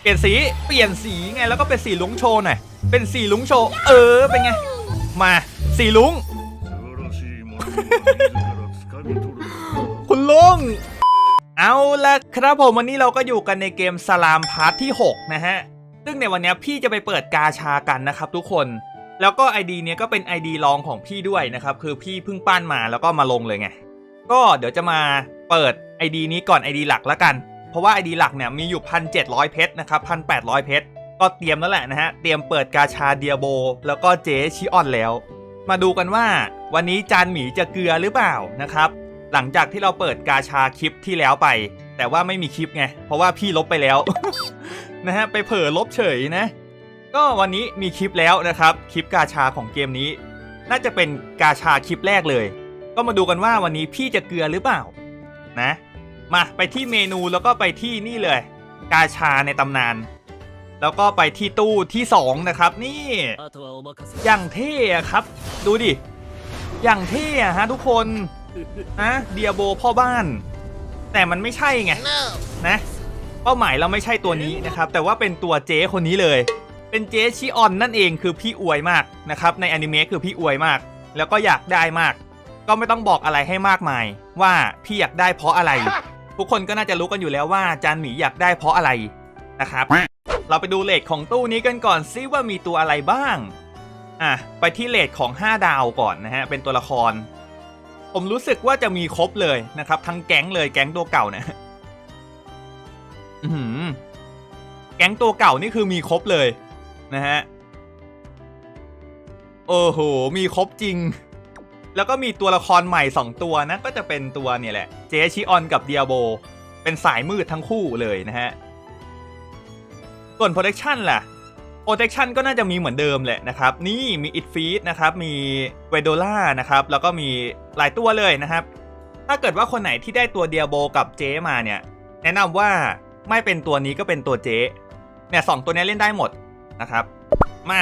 เปลี่ยนสีเปลี่ยนสีไงแล้วก็เป็นสีลุงโชว์หน่อยเป็นสีลุงโชว์เออเป็นไง มาสีลุง คุณลุงเอาละครับผมวันนี้เราก็อยู่กันในเกมสลามพาร์ทที่ 6 นะฮะ ซึ่งในวันนี้พี่จะไปเปิดกาชากันนะครับทุกคน แล้วก็ ID เนี้ยก็เป็น ID ลองของพี่ด้วยนะครับ คือพี่เพิ่งปั้นมาแล้วก็มาลงเลยไง ก็เดี๋ยวจะมาเปิด ID นี้ก่อน ID หลักแล้วกัน เพราะว่า ID หลักเนี่ยมีอยู่ 1,700 เพชรนะครับ1,800 เพชรก็เตรียมแล้วแหละนะฮะ เตรียมเปิดกาชาเดียโบ แล้วก็เจชิออนแล้ว มาดูกันว่าวันนี้จานหมีจะเกลือหรือเปล่านะครับ หลังจากที่เราเปิดกาชาคลิปที่แล้วไป แต่ว่าไม่มีคลิปไง เพราะว่าพี่ลบไปแล้วนะฮะ ไปเผลอลบเฉยนะ ก็วันนี้มีคลิปแล้วนะครับ คลิปกาชาของเกมนี้ น่าจะเป็นกาชาคลิปแรกเลย ก็มาดูกันว่าวันนี้พี่จะเกลือหรือเปล่า นะ มาไปที่เมนูแล้วก็ไปที่นี่เลย กาชาในตำนาน แล้วก็ไปที่ตู้ที่ 2 นะครับ นี่อย่างเท่ครับ ดูดิ อย่างเท่ฮะทุกคนนะเดียโบพ่อบ้าน แต่มันไม่ใช่ไงนะเป้าหมายเราไม่ใช่ตัวนี้นะครับ แต่ว่าเป็นตัวเจ้คนนี้เลย เป็นเจ้ชิออนนั่นเองคือพี่อวยมากนะครับ ในอนิเมะคือพี่อวยมาก แล้วก็อยากได้มาก ก็ไม่ต้องบอกอะไรให้มากมาย ว่าพี่อยากได้เพราะอะไร ทุกคนก็น่าจะรู้กันอยู่แล้วว่าจานหมีอยากได้เพราะอะไรนะครับ เราไปดูเลทของตู้นี้กันก่อนซิว่ามีตัวอะไรบ้าง อะ ไปที่เลทของ 5 ดาวก่อนนะฮะ เป็นตัวละคร ผมรู้สึกว่าจะมีครบเลยนะครับ ทั้งแก๊งเลยแก๊งตัวเก่าเนี่ยอื้อหือแก๊งตัวเก่านี่คือมีครบเลยนะฮะ โอ้โห มีครบจริง แล้วก็มีตัวละครใหม่ 2 ตัวนะ ก็จะเป็นตัวเนี่ยแหละ เจชิออนกับเดียโบ เป็นสายมืดทั้งคู่เลยนะฮะ ส่วน protection ล่ะ protection ก็น่าจะมีเหมือนเดิมแหละนะครับ นี่มี it feed นะครับ มี v e d o l a นะครับ แล้วก็มีหลายตัวเลยนะครับ ถ้าเกิดว่าคนไหนที่ได้ตัวเดียโบกับเจมาเนี่ย แนะนำว่าไม่เป็นตัวนี้ก็เป็นตัวเจเนี่ยสองตัวนี้เล่นได้หมดนะครับ มา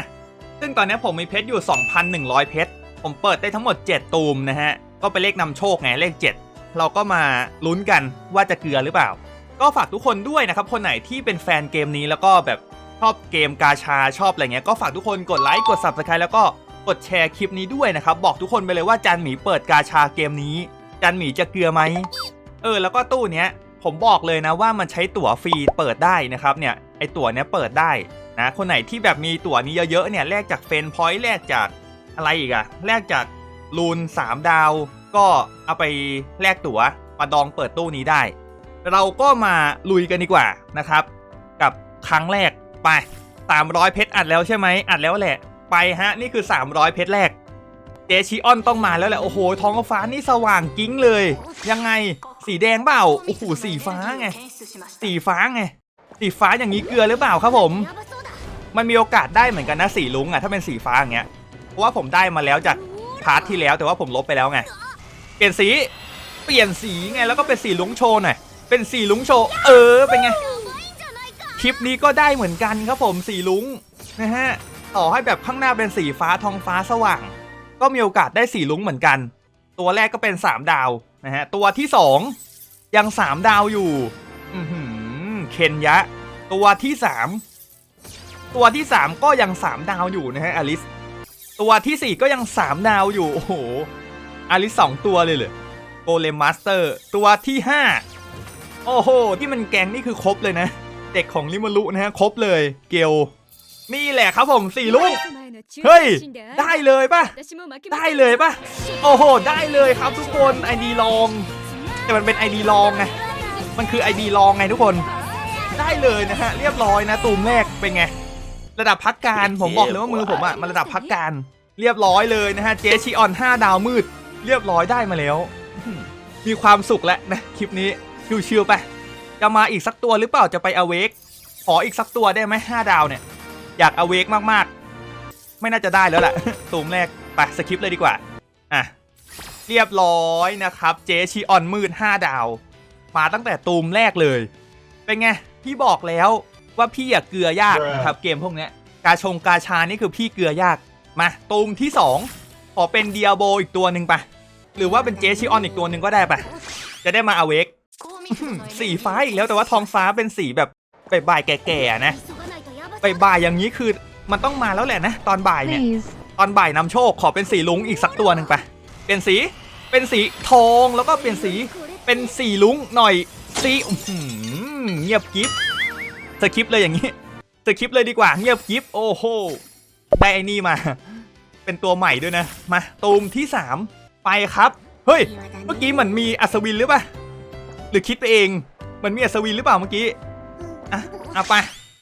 ซึ่งตอนนี้ผมมีเพชรอยู่ 2,100 เพชร ผมเปิดได้ทั้งหมด 7 ตูมนะฮะ ก็เป็นเลขนำโชคไงเลข 7 เราก็มาลุ้นกันว่าจะเกลือหรือเปล่า ก็ฝากทุกคนด้วยนะครับ คนไหนที่เป็นแฟนเกมนี้แล้วก็แบบชอบเกมกาชาชอบอะไรเงี้ยก็ฝากทุกคนกดไลค์กด subscribe แล้วก็กดแชร์คลิปนี้ด้วยนะครับ บอกทุกคนไปเลยว่าจันหมีเปิดกาชาเกมนี้ จันหมีจะเกลือไหมเออ แล้วก็ตู้เนี้ยผมบอกเลยนะว่ามันใช้ตั๋วฟรีเปิดได้นะครับเนี่ยไอตั๋วเนี้ยเปิดได้นะคนไหนที่แบบมีตั๋วนี้เยอะๆเนี่ยแลกจากเฟนพอยต์แลกจาก อะไรอีกอะแลกจากลูน3 ดาว ก็เอาไปแลกตั๋วมาดองเปิดตู้นี้ได้ เราก็มาลุยกันดีกว่านะครับ กับครั้งแรกไป 300 เพชรอัดแล้วใช่ไหมอัดแล้วแหละ ไปฮะนี่คือ 300 เพชรแรกเจชิออนต้องมาแล้วแหละ โอ้โห ท้องฟ้านี่สว่างกิ้งเลย ยังไงสีแดงเปล่า โอ้โห สีฟ้าไง สีฟ้าไง สีฟ้าอย่างนี้เกลือหรือเปล่าครับผม มันมีโอกาสได้เหมือนกันนะสีลุงอะถ้าเป็นสีฟ้าอย่างเงี้ย ราะว่าผมได้มาแล้วจากพาร์ทที่แล้วแต่ว่าผมลบไปแล้วไง เปลี่ยนสี เปลี่ยนสีไงแล้วก็เป็นสีลุงโชว์หน่อย เป็นสีลุงโชว์เออเป็นไง คลิปนี้ก็ได้เหมือนกันครับผมสีลุงนะฮะต่อให้แบบข้างหน้าเป็นสีฟ้าทองฟ้าสว่าง ก็มีโอกาสได้สีลุงเหมือนกัน ตัวแรกก็เป็น 3 ดาวนะฮะตัวที่ 2 ยัง 3 ดาวอยู่อือหือเคนยะ ตัวที่ 3 ตัวที่ 3 ก็ยัง 3 ดาวอยู่นะฮะอลิส ตัวทีสี่ 4 ก็ยัง 3 ดาวอยู่ โอ้โหอลิสองตัวเลยเหรอโกเลมมาสเตอร์ ตัวที่ 5 โอ้โห ที่มันแกงนี่คือครบเลยนะ เด็กของลิมารุนะฮะ ครบเลย เกลนี่แหละครับผมสี่ลูก เฮ้ย ได้เลยป่ะได้เลยป่ะโอ้โห ได้เลยครับทุกคนไอดีลอง แต่มันเป็นไอดีลองไง มันคือไอดีลองไงทุกคน ได้เลยนะฮะ เรียบร้อยนะตูมแรกเป็นไง ระดับพักการผมบอกเลยว่ามือผมอะมันระดับพักการเรียบร้อยเลยนะฮะเจชิออน 5 ดาวมืด เรียบร้อยได้มาแล้วอื้อหือมีความสุขแล้วนะคลิปนี้ชิวๆไป จะมาอีกสักตัวหรือเปล่าจะไปอเวกขออีกสักตัวได้ไหมห้าดาวเนี่ย อยากอเวกมากๆ ไม่น่าจะได้แล้วแหละตูมแรกไปสคริปต์เลยดีกว่าอะเรียบร้อยนะครับ เจชีออนมืด 5 ดาว มาตั้งแต่ตูมแรกเลย เป็นไง พี่บอกแล้ว ว่าพี่อยากเกลือยากครับเกมพวกเนี้ยกาชงกาชานี่คือพี่เกลือยากมาตูมที่ 2 ขอเป็นเดียโบอีกตัวหนึ่งไปะหรือว่าเป็นเจชิออนอีกตัวหนึ่งก็ได้ปะจะได้มาอเวกสีฟ้าอีกแล้วแต่ว่าท้องฟ้าเป็นสีแบบบ่ายๆแก่ๆนะบ่ายๆอย่างนี้คือมันต้องมาแล้วแหละนะ ตอนบ่ายเนี่ย Please. ตอนบ่ายนำโชคขอเป็นสีลุงอีกสักตัวหนึ่งไปเปลี่ยนสีเป็นสีทองแล้วก็เปลี่ยนสีเป็นสีลุงหน่อยสีอื้อหือเงียบกิฟ สคริปเลยอย่างนี้สคริปเลยดีกว่าเงียบกิฟโอ้โหได้ไอ้นี่มา เป็นตัวใหม่ด้วยนะ มาตูมที่สามไปครับ เฮ้ย เมื่อกี้เหมือนมีอัศวินหรือเปล่าหรือคิดไปเองมันมีอัศวินหรือเปล่าเมื่อกี้อะเอาไป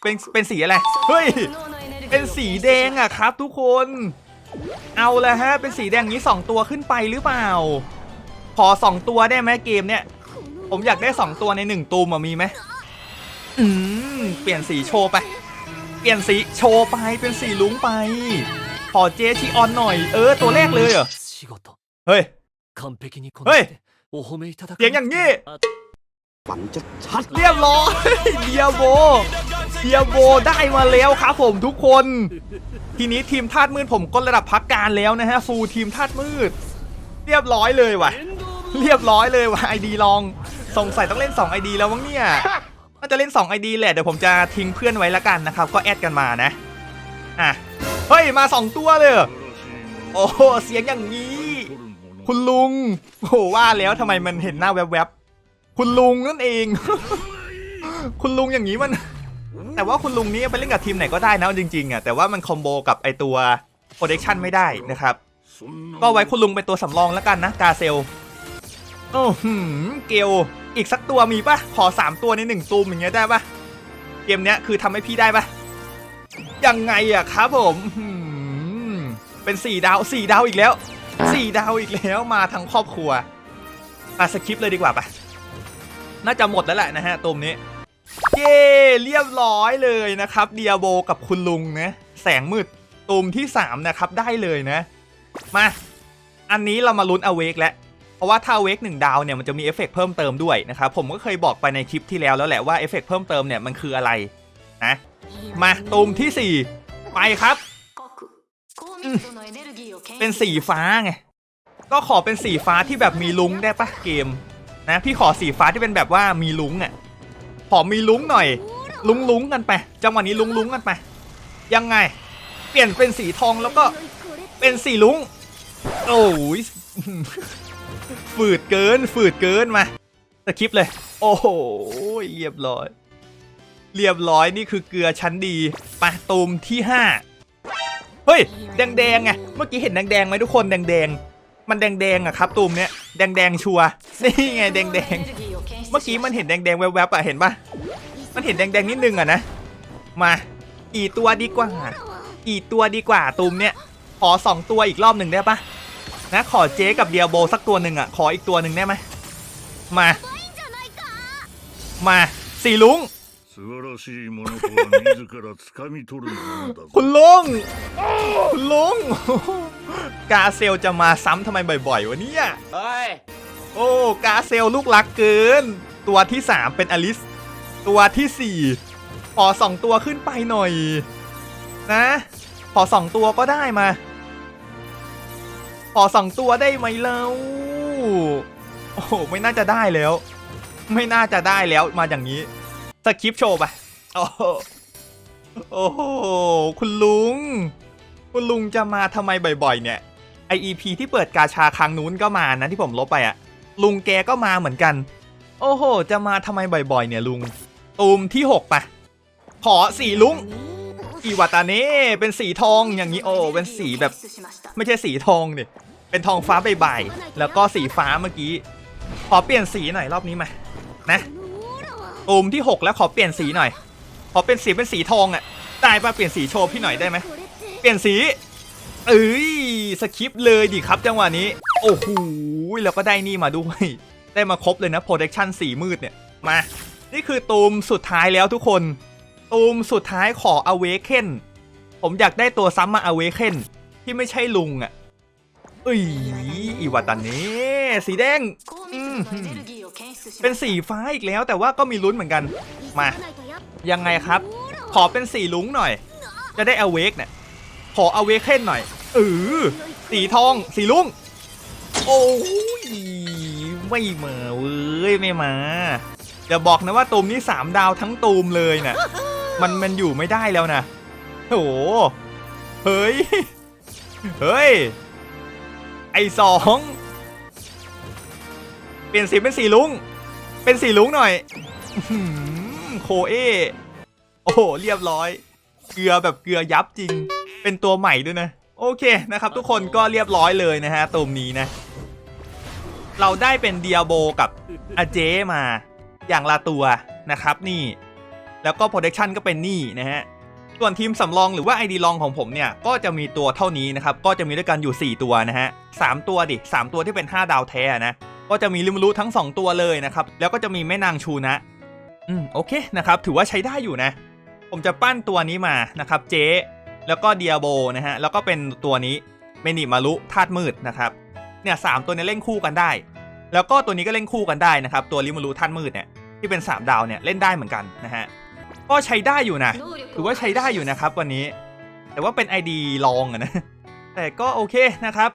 เป็นเป็นสีอะไรเฮ้ยเป็นสีแดงอะครับ ทุกคน เอาละฮะ เป็นสีแดงนี้สองตัวขึ้นไปหรือเปล่า ขอสองตัวได้ไหมเกมเนี้ยผมอยากได้สองตัวในหนึ่งตูมมีไหม อืมเปลี่ยนสีโชว์ไป เปลี่ยนสีโชว์ไปเป็นสีลุงไป ขอเจชิออนหน่อย เออ ตัวแรกเลยเหรอเฮ้ยเฮ้ยเสียงอย่างนี้มันจะชัดเรียบร้อยเดียโบเดียโบได้มาแล้วครับผมทุกคน ทีนี้ทีมธาตุมืดผมก็ระดับพักการแล้วนะฮะฟูทีมธาตุมืด เรียบร้อยเลยว่ะ เรียบร้อยเลยว่ะไอดีลองสงสัยต้องเล่น2ไอดีแล้วมั้งเนี่ย น่าจะเล่น2 ID แหละเดี๋ยวผมจะทิ้งเพื่อนไว้ละกันนะครับ ก็แอดกันมานะอะเฮ้ยมา 2 ตัวเลยโอ้โหเสียงอย่างนี้ คุณลุงโหว่าแล้วทำไมมันเห็นหน้าแวบๆคุณลุงนั่นเอง คุณลุงอย่างนี้มัน แต่ว่าคุณลุงนี้ไปเล่นกับทีมไหนก็ได้นะจริงๆอะแต่ว่ามันคอมโบกับไอตัว protection ไม่ได้นะครับก็ไว้คุณลุงเป็นตัวสำรองแล้วกันนะกาเซลโอ้หืมเกล อีกสักตัวมีปะขอ 3 ตัวในหนึ่งตูมอย่างเงี้ยได้ปะเกมเนี้ยคือทำให้พี่ได้ปะยังไงอะครับผมเป็นสี่ดาวสี่ดาวอีกแล้วสี่ดาวอีกแล้วมาทั้งครอบครัวมาสคริปเลยดีกว่าปะน่าจะหมดแล้วแหละนะฮะตูมนี้เย้เรียบร้อยเลยนะครับเดียโบกับคุณลุงนะแสงมืดตูมที่ 3 นะครับ ได้เลยนะ มา อันนี้เรามาลุ้นอเวกแล้ว ราะว่าถ้าเวกหนึ่งดาวเนี่ยมันจะมีเอฟเฟกต์เพิ่มเติมด้วยนะครับผมก็เคยบอกไปในคลิปที่แล้วแล้วแหละว่าเอฟเฟกต์เพิ่มเติมเนี่ยมันคืออะไรนะมาตูมที่ 4 ไปครับ เป็นสีฟ้าไงก็ขอเป็นสีฟ้าที่แบบมีลุงได้ปะเกม นะพี่ขอสีฟ้าที่เป็นแบบว่ามีลุงอะขอมีลุงหน่อย ลุงลุงกันไปจังหวะนี้ลุงลุงกันไปยังไง เปลี่ยนเป็นสีทองแล้วก็เป็นสีลุงโอ้ย ฝืดเกินฝืดเกินมาสคริปต์เลย โอ้โหเรียบร้อย เรียบร้อยนี่คือเกลือชั้นดีไปตูมที่5เฮ้ย แดงๆไงเมื่อกี้เห็นแดงๆไหมทุกคนแดงๆมันแดงๆอะครับตูมเนี้ยแดงๆชัวร์นี่ไงแดงๆเมื่อกี้มันเห็นแดงๆแวบๆอะเห็นปะมันเห็นแดงๆนิดนึงอะนะมากี่ตัวดีกว่ากี่ตัวดีกว่าตูมเนี้ยขอสองตัวอีกรอบหนึ่งได้ปะ นะขอเจ๊กับเดียโบสักตัวหนึ่งอะ ขออีกตัวหนึ่งได้ไหมมา มาสี่ลุงคุณลุงคุณลุงกาเซลจะมาซ้ำทำไมบ่อยๆวะเนี่ยโอ้กาเซลลูกรักเกิน ตัวที่สามเป็นอลิส ตัวที่สี่ขอสองตัวขึ้นไปหน่อย นะ ขอสองตัวก็ได้มา ขอสองตัวได้ไหมเล่าโอ้โหไม่น่าจะได้แล้ว ไม่น่าจะได้แล้วมาอย่างนี้สคริปโชว์ไปโอ้โหโอ้โหคุณลุง คุณลุงจะมาทำไมบ่อยๆ เนี่ย IEP ที่เปิดกาชาครั้งนู้นก็มานะที่ผมลบไปอะลุงแกก็มาเหมือนกัน โอ้โห จะมาทำไมบ่อยๆ เนี่ยลุงตูมที่6ปะขอสีลุงอีวาตาเน่เป็นสีทองอย่างนี้โอ้เป็นสีแบบ ไม่ใช่สีทองเนี่ย เป็นทองฟ้าใบๆแล้วก็สีฟ้าเมื่อกี้ ขอเปลี่ยนสีหน่อยรอบนี้มา นะตูมที่ 6 แล้วขอเปลี่ยนสีหน่อย ขอเป็นสีเป็นสีทองอะ่ะ ได้ปะเปลี่ยนสีโชว์พี่หน่อยได้ไหม เปลี่ยนสี เอ้ยสคริปเลยดิครับจังหวะนี้ โอ้โห แล้วก็ได้นี่มาด้วย ได้มาครบเลยนะ protection สีมืดเนี่ย มา นี่คือตูมสุดท้ายแล้วทุกคน ตูมสุดท้ายขอ awaken ผมอยากได้ตัวซ้ำมา awaken ที่ไม่ใช่ลุงอะ่ะ เอ้ยอีวาตันนี้สีแดงเป็นสีฟ้าอีกแล้ว แต่ว่าก็มีลุ้นเหมือนกัน มา ยังไงครับ ขอเป็นสีลุงหน่อย จะได้ awake เนี่ย ขอ awaken หน่อยเออสีทอง สีลุง โอ้ยไม่มาเว้ยไม่มาอย่าบอกนะว่าตูมนี่สามดาวทั้งตูมเลยนะ่ะมันมันอยู่ไม่ได้แล้วนะโอ้โหเฮ้ย เฮ้ย ไอสองเปลี่ยนสีเป็นสีลุง เป็นสีลุงหน่อยโคเอ โอ้โห เรียบร้อย เกลือแบบเกลือยับจริง เป็นตัวใหม่ด้วยนะ โอเคนะครับ ทุกคนก็เรียบร้อยเลยนะฮะตูมนี้นะ เราได้เป็นเดียโบกับอาเจมาอย่างละตัวนะครับนี่ แล้วก็ protection ก็เป็นนี่นะฮะ ส่วนทีมสำรองหรือว่า ID รองของผมเนี่ย ก็จะมีตัวเท่านี้นะครับ ก็จะมีด้วยกันอยู่ 4 ตัวนะฮะสามตัวดิสามตัวที่เป็น 5 ดาวแท้นะ ก็จะมีลิมรุทั้ง 2 ตัวเลยนะครับ แล้วก็จะมีแม่นางชูนะ อืม โอเคนะครับ ถือว่าใช้ได้อยู่นะ ผมจะปั้นตัวนี้มานะครับ เจ๊แล้วก็เดียโบนะฮะ แล้วก็เป็นตัวนี้เมนิมารุธาตุมืดนะครับ เนี่ยสามตัวนี้เล่นคู่กันได้ แล้วก็ตัวนี้ก็เล่นคู่กันได้นะครับ ตัวลิมรุธาตุมืดเนี่ยที่เป็น 3 ดาวเนี่ยเล่นได้เหมือนกันนะฮะ ก็ใช้ได้อยู่นะถือว่าใช้ได้อยู่นะครับวันนี้ แต่ว่าเป็น ID ลองอะนะ แต่ก็โอเคนะครับ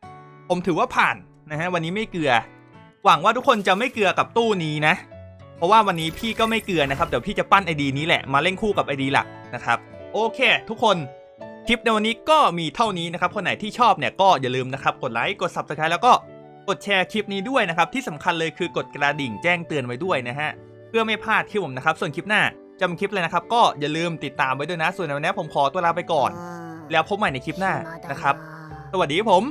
ผมถือว่าผ่านนะฮะวันนี้ไม่เกลือ หวังว่าทุกคนจะไม่เกลือกับตู้นี้นะ เพราะว่าวันนี้พี่ก็ไม่เกลือนะครับเดี๋ยวพี่จะปั้น ID นี้แหละมาเล่นคู่กับ ID หลักนะครับ โอเค ทุกคนคลิปในวันนี้ก็มีเท่านี้นะครับคนไหนที่ชอบเนี่ยก็อย่าลืมนะครับกดไลค์กด Subscribe แล้วก็กดแชร์คลิปนี้ด้วยนะครับที่สำคัญเลยคือกดกระดิ่งแจ้งเตือนไว้ด้วยนะฮะเพื่อไม่พลาดคลิปผมนะครับส่วนคลิปหน้า จะเป็นคลิปเลยนะครับ ก็อย่าลืมติดตามไว้ด้วยนะ ส่วนในวันนี้ผมขอตัวลาไปก่อน แล้วพบใหม่ในคลิปหน้านะครับ สวัสดีครับผม